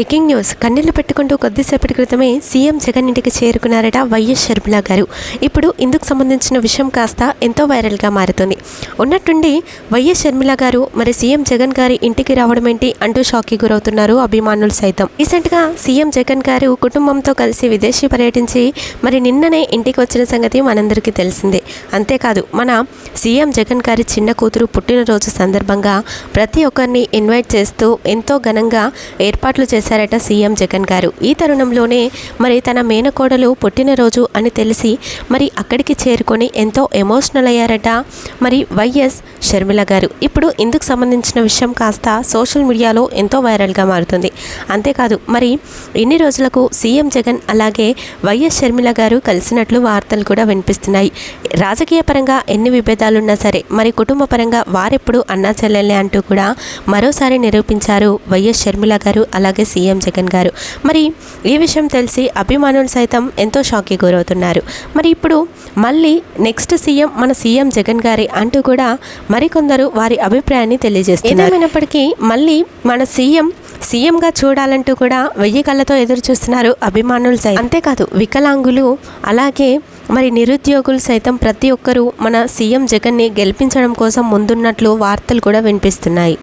Breaking news కన్నీళ్ళు పెట్టుకుంటూ కొద్దిసేపటి క్రితమే సీఎం జగన్ ఇంటికి చేరుకున్నారట వైఎస్ షర్మిల గారు. ఇప్పుడు ఇందుకు సంబంధించిన విషయం కాస్త ఎంతో వైరల్గా మారుతుంది. ఉన్నట్టుండి వైఎస్ షర్మిల గారు మరి సీఎం జగన్ గారి ఇంటికి రావడం ఏంటి అంటూ షాక్కి గురవుతున్నారు అభిమానులు సైతం. రీసెంట్గా సీఎం జగన్ గారు కుటుంబంతో కలిసి విదేశీ పర్యటించి మరి నిన్ననే ఇంటికి వచ్చిన సంగతి మనందరికీ తెలిసిందే. అంతేకాదు మన సీఎం జగన్ గారి చిన్న కూతురు పుట్టినరోజు సందర్భంగా ప్రతి ఒక్కరిని ఇన్వైట్ చేస్తూ ఎంతో ఘనంగా ఏర్పాట్లు చేశారట సీఎం జగన్ గారు. ఈ తరుణంలోనే మరి తన మేనకోడలు పుట్టినరోజు అని తెలిసి మరి అక్కడికి చేరుకొని ఎంతో ఎమోషనల్ అయ్యారట మరి వైఎస్ షర్మిల గారు. ఇప్పుడు ఇందుకు సంబంధించిన విషయం కాస్త సోషల్ మీడియాలో ఎంతో వైరల్గా మారుతుంది. అంతేకాదు మరి ఇన్ని రోజులకు సీఎం జగన్ అలాగే వైఎస్ షర్మిల గారు కలిసినట్లు వార్తలు కూడా వినిపిస్తున్నాయి. రాజకీయ పరంగా ఎన్ని విభేదాలున్నా సరే మరి కుటుంబ పరంగా వారెప్పుడు అన్నా చెల్లెలే అంటూ కూడా మరోసారి నిరూపించారు వైఎస్ షర్మిల గారు. అలాగే సీఎం జగన్ గారు. మరి ఈ విషయం తెలిసి అభిమానులు సైతం ఎంతో షాక్కి గురవుతున్నారు. మరి ఇప్పుడు మళ్ళీ నెక్స్ట్ సీఎం మన సీఎం జగన్ గారి అంటూ కూడా మరికొందరు వారి అభిప్రాయాన్ని తెలియజేస్తున్నారు. ఏమైనప్పటికీ మళ్ళీ మన సీఎం సీఎంగా చూడాలంటూ కూడా వెయ్యి కళ్ళతో ఎదురు చూస్తున్నారు అభిమానులు సైతం. అంతేకాదు వికలాంగులు అలాగే మరి నిరుద్యోగులు సైతం ప్రతి ఒక్కరూ మన సీఎం జగన్ని గెలిపించడం కోసం ముందున్నట్లు వార్తలు కూడా వినిపిస్తున్నాయి.